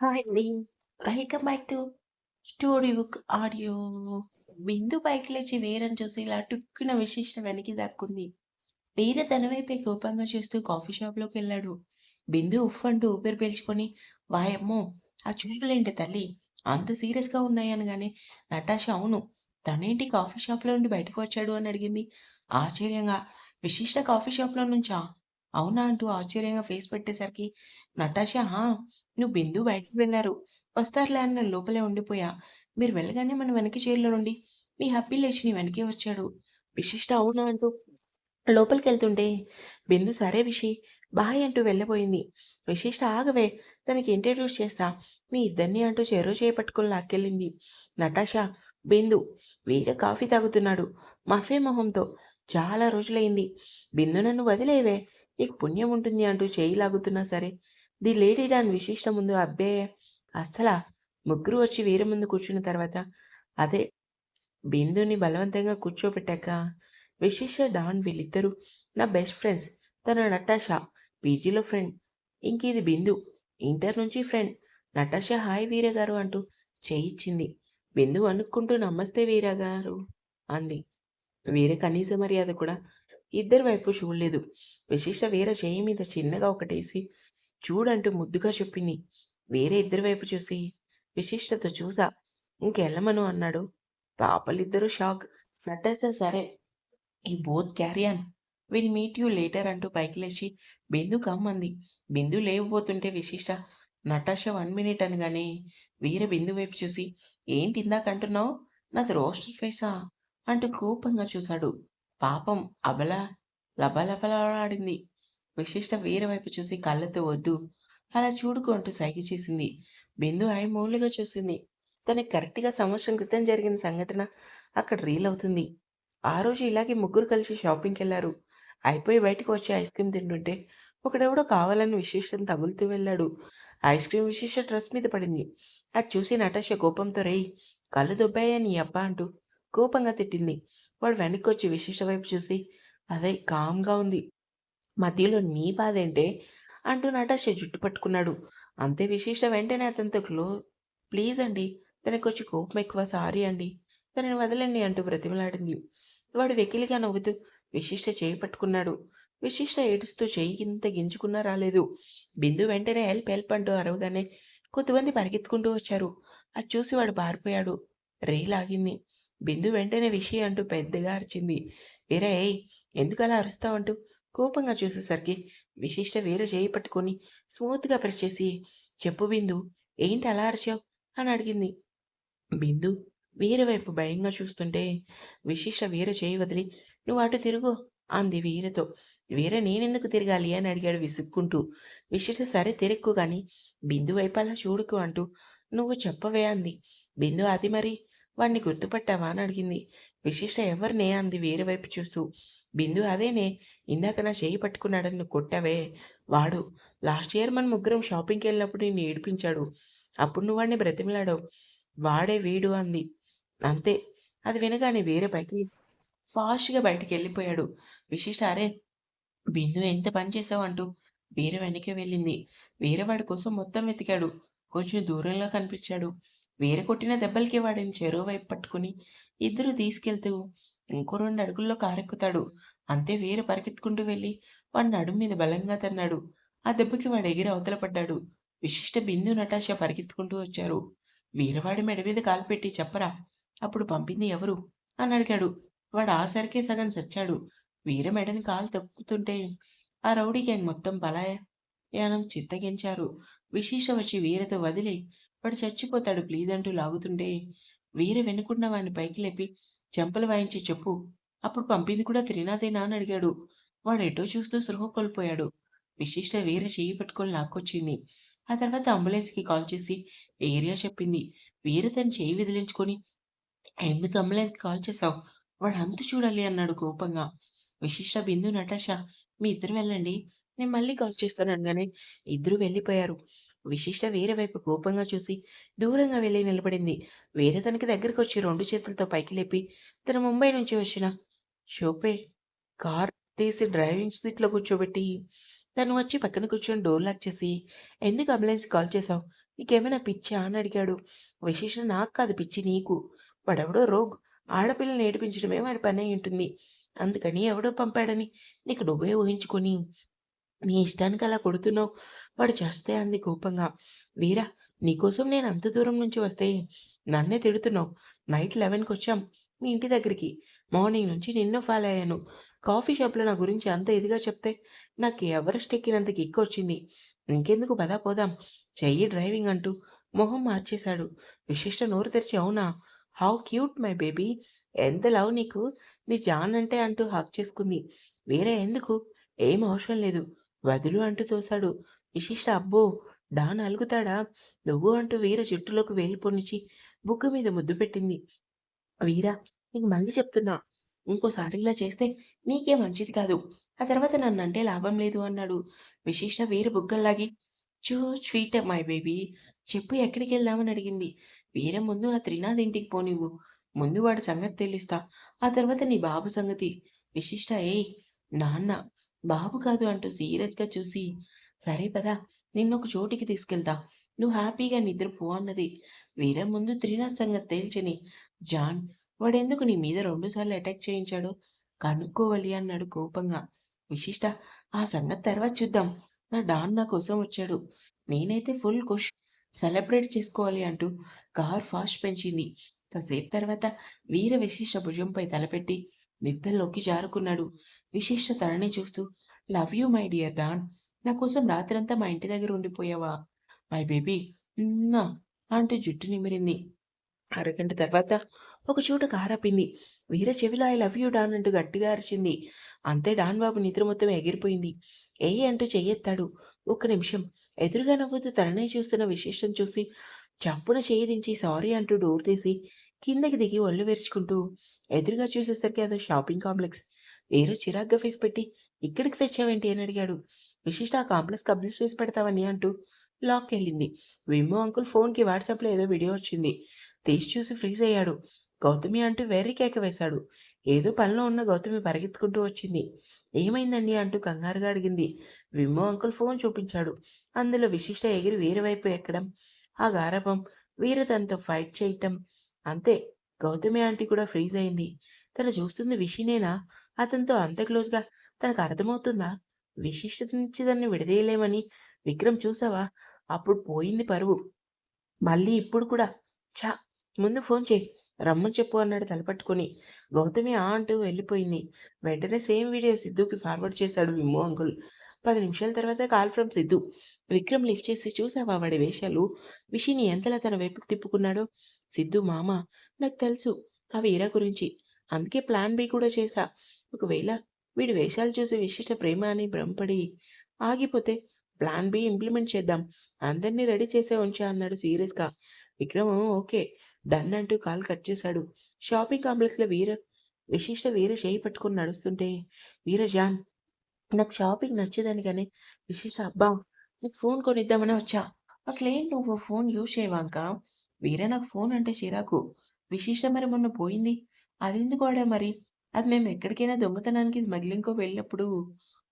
Hi అండి. Welcome back to story book audio. Bindu పైకి లేచి వీరని చూసి ఇలా టుక్కున విశిష్ట వెనక్కి దక్కుంది. వీర తన వైపే కోపంగా చూస్తూ కాఫీ షాప్‌లోకెళ్ళాడు. బిందు ఉఫ్ అంటూ ఊపిరి పీల్చుకొని, వాయమ్మో! ఆ చూపులేంటి తల్లి అంత సీరియస్‌గా ఉన్నాయనగానే నటాష అవును. తనేంటి కాఫీ షాప్‌లో నుండి బయటకు వచ్చాడు అని అడిగింది. ఆశ్చర్యంగా, విశిష్ట కాఫీ షాప్‌లో నుంచా? అవునా! అంటూ ఆశ్చర్యంగా ఫేస్ పెట్టేసరికి, నటాషా హా నువ్వు బిందు బయటికి వెళ్ళారు వస్తారులే అని నేను లోపలే ఉండిపోయా. మీరు వెళ్ళగానే మన వెనక చైర్‌లో నుండి మీ హ్యాపీ లేచి నీ వెనకే వచ్చాడు. విశిష్ట అవునా! అంటూ లోపలికి వెళ్తుంటే బిందు సరే విషి, బాయ్ అంటూ వెళ్ళబోయింది. విశిష్ట ఆగవే! తనకి ఇంట్రడ్యూస్ చేస్తా. మీ ఇద్దరిని అంటూ చెరో చేపట్టుకుని లాక్కెళ్ళింది. నటాషా, బిందు. వీర కాఫీ తాగుతున్నాడు. మఫే మొహంతో. చాలా రోజులైంది. బిందు నన్ను వదిలేవే నీకు పుణ్యం ఉంటుంది అంటూ చేయి లాగుతున్నా సరే, ది లేడీ డాన్ విశిష్ట ముందు అబ్బే! అస్సలా! ముగ్గురు వచ్చి వీర ముందు కూర్చున్న తర్వాత, అదే బిందుని బలవంతంగా కూర్చోబెట్టాక, విశిష్ట, డాన్ వీళ్ళిద్దరూ నా బెస్ట్ ఫ్రెండ్స్. తన నటాషా. పీజీలో ఫ్రెండ్. ఇంక ఇది బిందు. ఇంటర్ నుంచి ఫ్రెండ్. నటాషా హాయ్ వీర గారు అంటూ చేయిచ్చింది బిందు అనుకుంటూ నమస్తే వీర గారు అంది. వీర కనీస మర్యాద కూడా ఇద్దరి వైపు చూడలేదు. విశిష్ట వీర చేయి మీద చిన్నగా ఒకటేసి చూడంటూ ముద్దుగా చెప్పింది. వేరే ఇద్దరి వైపు చూసి విశిష్టత చూసా. ఇంకెళ్ళమను అన్నాడు. పాపలిద్దరూ షాక్. నటాషా సరే. ఈ both carry on will meet you later అంటూ పైకి లేచి బిందు కమ్మంది బిందు లేవబోతుంటే విశిష్ట నటాష వన్ మినిట్ అనగానే వీర బిందు వైపు చూసి ఏంటి ఇందాక అంటున్నావు? నాది రోస్టర్ ఫేసా? అంటూ కోపంగా చూశాడు. పాపం అబల లబలబలాడింది. విశిష్ట వీర వైపు చూసి కళ్ళతో వద్దు. అలా చూడుకు అంటూ సైకి చేసింది. బిందు ఐమూలగా చూసింది. తనకి కరెక్ట్‌గా సంవత్సరం క్రితం జరిగిన సంఘటన అక్కడ రీల్ అవుతుంది. ఆ రోజు ఇలాగే ముగ్గురు కలిసి షాపింగ్కి వెళ్ళారు అయిపోయి బయటకు వచ్చి ఐస్ క్రీమ్ తింటుంటే ఒకడెవడో కావాలని విశేషం తగులుతూ వెళ్ళాడు. ఐస్ క్రీమ్ విశేష డ్రెస్ మీద పడింది. అది చూసి నటాష కోపంతో రేయ్! కళ్ళు దొబ్బాయని అబ్బా! అంటూ కోపంగా తిట్టింది. వాడు వెనక్కి వచ్చి విశిష్ట వైపు చూసి అదే కామ్‌గా ఉంది. మధ్యలో నీ బాధేంటే? అంటూ నటాషా జుట్టు పట్టుకున్నాడు. అంతే విశిష్ట వెంటనే అతనితో క్లో ప్లీజ్ అండి. తనకొచ్చి కోపం ఎక్కువ సారీ అండి. తనని వదలండి అంటూ బ్రతిమలాడింది. వాడు వెకిలిగా నవ్వుతూ విశిష్ట చేయి పట్టుకున్నాడు. విశిష్ట ఏడుస్తూ చేయి కింద గింజుకున్నా రాలేదు. బిందు వెంటనే హెల్ప్ హెల్ప్ అంటూ అరవగానే కొంతమంది పరిగెత్తుకుంటూ వచ్చారు. అది చూసి వాడు పారిపోయాడు. రేయ్ లాగింది. బిందు వెంటనే విషయం అంటూ పెద్దగా అరిచింది. వీరే ఏయ్! ఎందుకలా అరుస్తావంటూ కోపంగా చూసేసరికి విశిష్ట వీర చేయి పట్టుకొని స్మూత్‌గా ప్రెస్ చేసి చెప్పు బిందు ఏంటి అలా అరిచావు? అని అడిగింది. బిందు వీర వైపు భయంగా చూస్తుంటే విశిష్ట వీర చేయి వదిలి నువ్వు అటు తిరుగు అంది వీరతో. వీర నేనెందుకు తిరగాలి అని అడిగాడు విసుక్కుంటూ. విశిష్ట సరే తిరక్కు కానీ బిందు వైపు అలా చూడకు అంటూ నువ్వు చెప్పవే అంది. బిందు అది మరి వాడిని గుర్తుపట్టావా అని అడిగింది. విశిష్ట ఎవరినే అంది వేరే వైపు చూస్తూ. బిందు అదేనే ఇందాక నా చేయి పట్టుకున్నాడని నువ్వు కొట్టావే వాడు. లాస్ట్ ఇయర్ మన ముగ్గురం షాపింగ్కి వెళ్ళినప్పుడు నిన్ను ఏడిపించాడు. అప్పుడు నువ్వు వాడిని బ్రతిమిలాడావు. వాడే వీడు అంది. అంతే. అది వినగానే వేరే పైకి ఫాస్ట్‌గా బయటికెళ్ళిపోయాడు. విశిష్ట అరే! బిందు ఎంత పని చేసావు అంటూ వీర వెనక్కి వెళ్ళింది. వేరే వాడి కోసం మొత్తం వెతికాడు. కొంచెం దూరంలో కనిపించాడు. వీర కొట్టిన దెబ్బలకి వాడిని చెరువు వైపు పట్టుకుని ఇద్దరు తీసుకెళ్తూ ఇంకో రెండు అడుగుల్లో కారెక్కుతాడు. అంతే వీర పరిగెత్తుకుంటూ వెళ్ళి వాడి నడుము మీద బలంగా తన్నాడు. ఆ దెబ్బకి వాడు ఎగిరి అవతల పడ్డాడు. విశిష్ట బిందు నటాషా పరిగెత్తుకుంటూ వచ్చారు. వీరవాడి మెడ మీద కాలు పెట్టి చెప్పరా అప్పుడు పంపింది ఎవరు అని అడిగాడు. వాడు ఆసరికే సగం చచ్చాడు. వీర మెడని కాలు తొక్కుతుంటే ఆ రౌడీ గ్యాంగ్ మొత్తం పలాయనం చిత్తగించారు. విశేష వచ్చి వీరతో వదిలే వాడు చచ్చిపోతాడు ప్లీజ్ అంటూ లాగుతుంటే వీర వెనుకున్న వాడిని పైకి లేపి చెంపలు వాయించి చెప్పు అప్పుడు పంపింది కూడా త్రినాథేనా అని అడిగాడు. వాడు ఎటో చూస్తూ సృహ కోల్పోయాడు. విశిష్ట వీర చేయి పట్టుకొని లాక్కొచ్చింది. ఆ తర్వాత అంబులెన్స్‌కి కాల్ చేసి ఏరియా చెప్పింది. వీర తన చేయి విదిలించుకొని ఎందుకు అంబులెన్స్‌కి కాల్ చేశావు? వాడు అంత చూడాలి అన్నాడు కోపంగా. విశిష్ట, బిందు, నటాష మీ ఇద్దరు వెళ్ళండి. నేను మళ్ళీ కాల్ చేస్తాను అనగానే ఇద్దరు వెళ్ళిపోయారు. విశిష్ట వేరే వైపు కోపంగా చూసి దూరంగా వెళ్ళి నిలబడింది. వేరే తనకి దగ్గరకొచ్చి రెండు చేతులతో పైకి లేపి తను ముంబై నుంచి వచ్చిన షోపే కార్ తీసి డ్రైవింగ్ సీట్‌లో కూర్చోబెట్టి తను వచ్చి పక్కన కూర్చొని డోర్ లాక్ చేసి ఎందుకు అంబులెన్స్ కాల్ చేశావు? నీకేమైనా పిచ్చా అని అడిగాడు. విశేష నాకు కాదు పిచ్చి నీకు. వాడెవడో రోగ్. ఆడపిల్లని ఏడిపించడమే వాడి పని ఉంటుంది. అందుకని ఎవడో పంపాడని నీకు నువ్వే ఊహించుకొని నీ ఇష్టానికి అలా కొడుతున్నావు. వాడు చేస్తే అంది కోపంగా. వీరా నీకోసం నేను అంత దూరం నుంచి వస్తే నన్నే తిడుతున్నావు. నైట్ 11:00కొచ్చాం మీ ఇంటి దగ్గరికి. మార్నింగ్ నుంచి నిన్ను ఫాలో అయ్యాను. కాఫీ షాప్‌లో నా గురించి అంత ఇదిగా చెప్తే నాకు ఎవరెస్ట్ ఎక్కినంత కిక్కొచ్చింది. ఇంకెందుకు పదా పోదాం. చెయ్యి డ్రైవింగ్ అంటూ మొహం మార్చేశాడు. విశిష్ట నోరు తెరిచి అవునా! How cute my baby. ఎంత లవ్ నీకు. నీ జాన్ అంటే అంటూ హక్ చేసుకుంది. వేరే ఎందుకు? ఏం అవసరం లేదు. వదులు అంటూ తోశాడు. విశిష్ట అబ్బో! డాన్ అలుగుతాడా? నువ్వు అంటూ వీర జుట్టులోకి వేలు పొనిచి బుగ్గ మీద ముద్దు పెట్టింది. వీరా నీకు మళ్ళీ చెప్తున్నా. ఇంకోసారి ఇలా చేస్తే నీకే మంచిది కాదు. ఆ తర్వాత నన్ను అంటే లాభం లేదు అన్నాడు. విశిష్ట వీర బుగ్గల్లాగి చూ స్వీట్ మై బేబీ. చెప్పు ఎక్కడికెళ్దామని అడిగింది. వీర ముందు ఆ త్రినాథ్ ఇంటికి పోనివ్వు. ముందు వాడి సంగతి తెలుస్తా ఆ తర్వాత నీ బాబు సంగతి. విశిష్ట ఏయ్! నాన్న బాబు కాదు అంటూ సీరియస్‌గా చూసి సరే పదా నిన్నొక చోటికి తీసుకెళ్తా. నువ్వు హ్యాపీగా నిద్రపో అన్నది. వీర ముందు త్రినాథ్ సంగతి తేల్చని జాన్ వాడెందుకు నీ మీద రెండుసార్లు అటాక్ చేయించాడు కనుక్కోవాలి అన్నాడు కోపంగా. విశిష్ట ఆ సంగతి తర్వాత చూద్దాం. నా డాన్ నా కోసం వచ్చాడు. నేనైతే ఫుల్ ఖుష్. సెలబ్రేట్ చేసుకోవాలి అంటూ కార్ ఫాస్ట్ పెంచింది. కాసేపు తర్వాత వీర విశిష్ట భుజంపై తలపెట్టి నిద్రలోకి జారుకున్నాడు. విశేష తనని చూస్తూ love you my dear Don. నా కోసం రాత్రంతా మా ఇంటి దగ్గర ఉండిపోయావా? మై బేబీ నా అంటూ జుట్టు నిమిరింది. అరగంట తర్వాత ఒక చోట కారాపింది. వీర చెవిలో ఐ లవ్ యూ డాన్ అంటూ గట్టిగా అరిచింది. అంతే డాన్ బాబు నిద్ర మొత్తం ఎగిరిపోయింది. ఏయ్ అంటూ చెయ్యెత్తాడు. ఒక్క నిమిషం ఎదురుగా నవ్వుతూ తననే చూస్తున్న విశేషం చూసి చప్పున చేయి దించి సారీ అంటూ డోర్ తీసి కిందకి దిగి ఒళ్ళు విరుచుకుంటూ ఎదురుగా చూసేసరికి అదో షాపింగ్ కాంప్లెక్స్. వేరే చిరాగ్గా ఫేస్ పెట్టి ఇక్కడికి తెచ్చావేంటి అని అడిగాడు. విశిష్ట ఆ కాంప్లెక్స్ కబ్జా చేసి పెడతావని అంటూ లాక్కెళ్ళింది. విమ్మో అంకుల్ ఫోన్‌కి వాట్సాప్‌లో ఏదో వీడియో వచ్చింది. తీసి చూసి ఫ్రీజ్ అయ్యాడు. గౌతమి అంటూ వెర్రి కేక వేశాడు. ఏదో పనిలో ఉన్న గౌతమి పరిగెత్తుకుంటూ వచ్చింది. ఏమైందండి అంటూ కంగారుగా అడిగింది. విమ్మో అంకుల్ ఫోన్ చూపించాడు. అందులో విశిష్ట ఎగిరి వీరవైపు ఎక్కడం, ఆ గారభం వీరు తనతో ఫైట్ చేయటం. అంతే గౌతమి ఆంటీ కూడా ఫ్రీజ్ అయింది. తను చూస్తుంది విషినేనా? అతనితో అంత క్లోజ్‌గా తనకు అర్థమవుతుందా? విశిష్టత నుంచి తనని విడదీయలేమని విక్రమ్ చూసావా? అప్పుడు పోయింది పరువు. మళ్ళీ ఇప్పుడు కూడా చా ముందు ఫోన్ చేయి రమ్మని చెప్పు అన్నాడు తలపట్టుకుని గౌతమి ఆ అంటూ వెళ్ళిపోయింది. వెంటనే సేమ్ వీడియో సిద్ధుకి ఫార్వర్డ్ చేశాడు విమ్మో అంకుల్. పది నిమిషాల తర్వాత call from Siddhu. Vikram lift చేసి చూసావా వాడి వేషాలు? విషిని ఎంతలా తన వైపుకు తిప్పుకున్నాడో? సిద్ధు మామ నాకు తెలుసు ఆ వీరా గురించి. అందుకే ప్లాన్ బి కూడా చేశా. ఒకవేళ వీడి వేషాలు చూసి విశిష్ట ప్రేమ అని భ్రమపడి ఆగిపోతే ప్లాన్ బి ఇంప్లిమెంట్ చేద్దాం. అందరిని రెడీ చేసే ఉంచా అన్నాడు సీరియస్‌గా. విక్రమ్ ఓకే. డన్ అంటూ కాల్ కట్ చేశాడు. షాపింగ్ కాంప్లెక్స్‌లో వీర విశిష్ట వీర చేయి పట్టుకొని నడుస్తుంటే వీర జాన్ నాకు షాపింగ్ నచ్చేదాని కానీ విశేష అబ్బా! నీకు ఫోన్ కొనిద్దామని వచ్చా. అసలు ఏం నువ్వు ఫోన్ యూజ్ చేయవాక వేరే నాకు ఫోన్ అంటే చిరాకు. విశేష మరి మొన్న పోయింది. అది ఎందుకు వాడా మరి? అది మేము ఎక్కడికైనా దొంగతనానికి స్మగ్లింగ్‌కో వెళ్ళినప్పుడు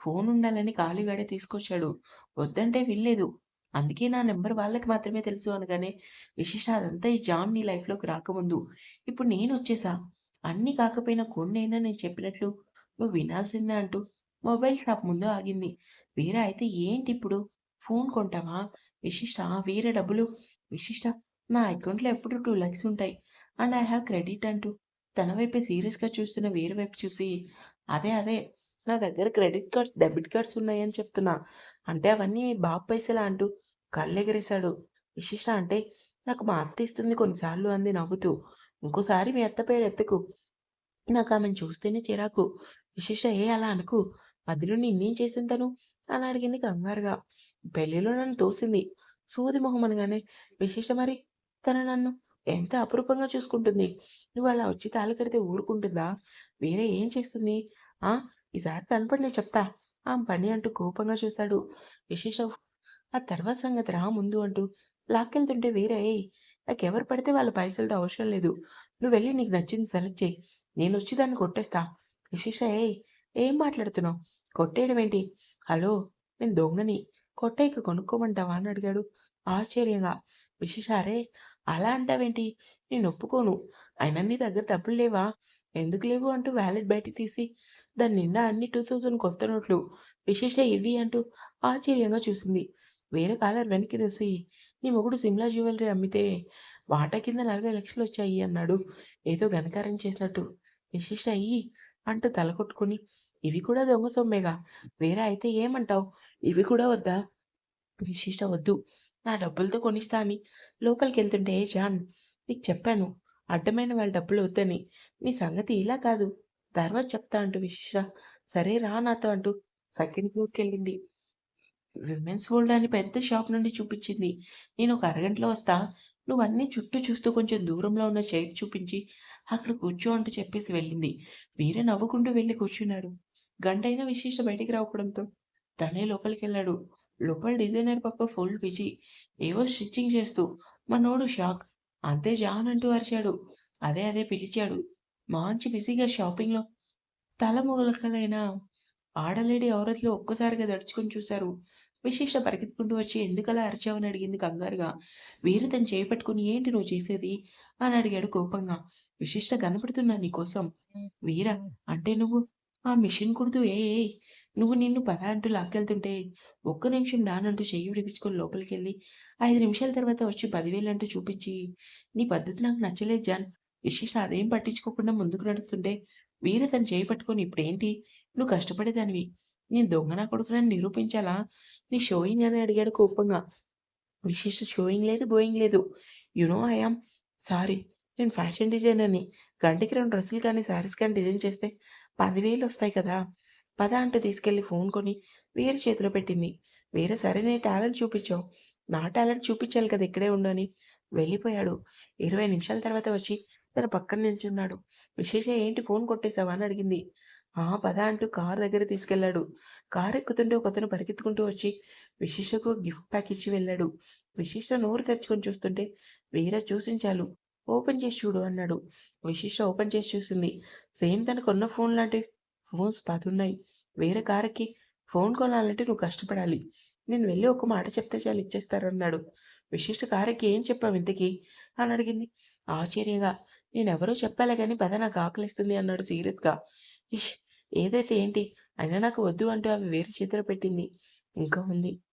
ఫోన్ ఉండాలని ఖాళీగాడే తీసుకొచ్చాడు. వద్దంటే వినలేదు. అందుకే నా నెంబర్ వాళ్ళకి మాత్రమే తెలుసు అనగానే విశేష అదంతా ఈ జాన్ నీ లైఫ్‌లోకి రాకముందు. ఇప్పుడు నేను వచ్చేసా అన్నీ కాకపోయినా కొన్నైనా నేను చెప్పినట్లు నువ్వు వినాల్సిందే అంటూ మొబైల్ షాప్ ముందు ఆగింది. వీర అయితే ఏంటి ఇప్పుడు ఫోన్ కొంటావా? విశిష్ట వీర డబ్బులు విశిష్ట నా అకౌంట్‌లో ఎప్పుడు టూ లాక్స్ ఉంటాయి. అండ్ ఐ హ్యావ్ క్రెడిట్ అంటూ తన వైపే సీరియస్‌గా చూస్తున్న వీర వైపు చూసి అదే అదే నా దగ్గర క్రెడిట్ కార్డ్స్, డెబిట్ కార్డ్స్ ఉన్నాయని చెప్తున్నా. అంటే అవన్నీ మీ బాబు పైసలా అంటూ కళ్ళెగరేశాడు. విశిష్ట అంటే నాకు మా అత్త ఇస్తుంది కొన్నిసార్లు అంది నవ్వుతూ. ఇంకోసారి మీ అత్త పేరు ఎత్తకు. ఆమెను చూస్తేనే చిరాకు. విశిష్ట ఏ అలా అనుకు మధ్యలో నిన్నేం తను అని అడిగింది కంగారుగా. పెళ్ళిలో నన్ను తోసింది. సూది మొహం అనగానే విశిష్ట మరి తను నన్ను ఎంత అపురూపంగా చూసుకుంటుంది. నువ్వు అలా వచ్చి తాళి కడితే ఊరుకుంటుందా? వేరే ఏం చేస్తుంది? ఆ! ఈసారి కనపడి నేను చెప్తా. ఆ పని అంటూ కోపంగా చూశాడు. విశేష ఆ తర్వాత సంగతి రా ముందు అంటూ లాక్కెళ్తుంటే వేరే ఏయ్! నాకెవరు పడితే వాళ్ళ పైసలతో అవసరం లేదు. నువ్వు వెళ్ళి నీకు నచ్చింది సెలెక్ట్ చేయి నేను వచ్చి దాన్ని కొట్టేస్తా. విశేష ఏయ్! ఏం మాట్లాడుతున్నావు? కొట్టేయడం ఏంటి? హలో! నేను దొంగని. కొట్టేయక కొనుక్కోమంటావా? అని అడిగాడు. ఆశ్చర్యంగా. విశేష "అరే! అలా అంటావేంటి? నేను ఒప్పుకోను. అయినా నీ దగ్గర డబ్బులు లేవా? ఎందుకు లేవు?" అంటూ వ్యాలెట్ బయట తీసి దాని నిండా అన్ని 2000 కొత్త నోట్లు. విశేష ఇవి అంటూ ఆశ్చర్యంగా చూసింది. వేరే కాలర్ వెనక్కి తోసి "నీ మొగుడు సిమ్లా జ్యువెలరీ అమ్మితే వాటా కింద నలభై లక్షలు వచ్చాయి" అన్నాడు ఏదో ఘనకారం చేసినట్టు. విశేష అయ్యి అంటూ తలకొట్టుకుని "ఇవి కూడా దొంగ సొమ్మేగా! వేరే అయితే ఏమంటావు? ఇవి కూడా వద్దా?" విశిష్ట "వద్దు. నా డబ్బులతో కొనిస్తా" అని లోపలికి వెళ్తుంటే జాన్ "నీకు చెప్పాను. అడ్డమైన వాళ్ళ డబ్బులు వద్దని. నీ సంగతి ఇలా కాదు. తర్వాత చెప్తా" అంటూ విశిష్ట "సరే రా నాతో" అంటూ సెకండ్ ఫ్లోర్కి వెళ్ళింది విమెన్స్ వరల్డ్ అని పెద్ద షాప్ నుండి చూపించింది. "నేను ఒక అరగంటలో వస్తా. నువ్వన్నీ చుట్టూ చూస్తూ కొంచెం దూరంలో ఉన్న చైర్ చూపించి అక్కడ కూర్చో" అంటూ చెప్పేసి వెళ్ళింది. వీరే నవ్వుకుంటూ వెళ్ళి కూర్చున్నాడు. గంటైనా విశేష బయటికి రావడంతో తనే లోపలికి వెళ్ళాడు లోపల డిజైనర్ పాప ఫుల్ బిజీ. ఏవో స్టిచ్చింగ్ చేస్తూ. మనోడు షాక్. అంతే జాన్ అంటూ అరిచాడు. అదే అదే పిలిచాడు. మంచి బిజీగా షాపింగ్‌లో తలములకలైన ఆడలేడి ఔరతులు ఒక్కసారిగా దడుచుకొని చూశారు. విశిష్ట పరిగెత్తుకుంటూ వచ్చి "ఎందుకలా అరిచావని అడిగింది కంగారుగా. వీరు తను చేయి పట్టుకొని "ఏంటి నువ్వు చేసేది?" అని అడిగాడు కోపంగా. విశిష్ట "కనపడుతున్నా నీకోసం." వీర "అంటే నువ్వు ఆ మిషన్ కుడుతూ ఏ నువ్వు నిన్ను పద అంటూ లాక్కెళ్తుంటే ఒక్క నిమిషం నానంటూ చెయ్యి విడిపించుకొని లోపలికి వెళ్ళి ఐదు నిమిషాల తర్వాత వచ్చి పదివేలు అంటూ చూపించి "నీ పద్ధతి నాకు నచ్చలేదు జాన్." విశిష్ట అదేం పట్టించుకోకుండా ముందుకు నడుస్తుంటే వీర తను చేయి పట్టుకొని "ఇప్పుడేంటి? నువ్వు కష్టపడేదానివి. నేను దొంగ నా కొడుకునని నిరూపించాలా? నీ షోయింగ్" అని అడిగాడు కోపంగా. విశిష్ట "షోయింగ్ లేదు, గోయింగ్ లేదు. You know no I am sorry. నేను ఫ్యాషన్ డిజైనర్‌ని. గంటకి రెండు డ్రెస్సులు కానీ, శారీస్ కానీ డిజైన్ చేస్తే పదివేలు వస్తాయి కదా! పద" అంటూ తీసుకెళ్ళి ఫోన్ కొని వేరే చేతిలో పెట్టింది. వేరే "సరే నీ టాలెంట్ చూపించావు. నా టాలెంట్ చూపించాలి కదా! ఇక్కడే ఉండు" అని వెళ్ళిపోయాడు. 20 నిమిషాల తర్వాత వచ్చి తన పక్కన నిల్చున్నాడు. విశేష "ఏంటి ఫోన్ కొట్టేసావా?" అని అడిగింది. "ఆ! పద" అంటూ కారు దగ్గర తీసుకెళ్ళాడు. కారు ఎక్కుతుంటే ఒకతను పరిగెత్తుకుంటూ వచ్చి విశిష్టకు గిఫ్ట్ ప్యాక్ ఇచ్చి వెళ్ళాడు. విశిష్ట నోరు తెరుచుకొని చూస్తుంటే వీర "చూసించాలు. ఓపెన్ చేసి చూడు" అన్నాడు. విశిష్ట ఓపెన్ చేసి చూసింది. సేమ్ తనకు కొన్న ఫోన్ లాంటి ఫోన్స్ 10 ఉన్నాయి. కారుకి "ఫోన్ కొనాలంటే నువ్వు కష్టపడాలి. నేను వెళ్ళి ఒక్క మాట చెప్తే చాలు ఇచ్చేస్తారన్నాడు విశిష్ట కారుకి "ఏం చెప్పావు ఇంతకీ?" అని అడిగింది ఆశ్చర్యంగా. "నేనెవరో చెప్పాలే కానీ పద నాకు ఆకలిస్తుంది అన్నాడు సీరియస్‌గా. ఇష్! ఏదైతే ఏంటి? అయినా నాకు వద్దు అంటూ అవి వేరు చేతిలో పెట్టింది. ఇంకా ఉంది.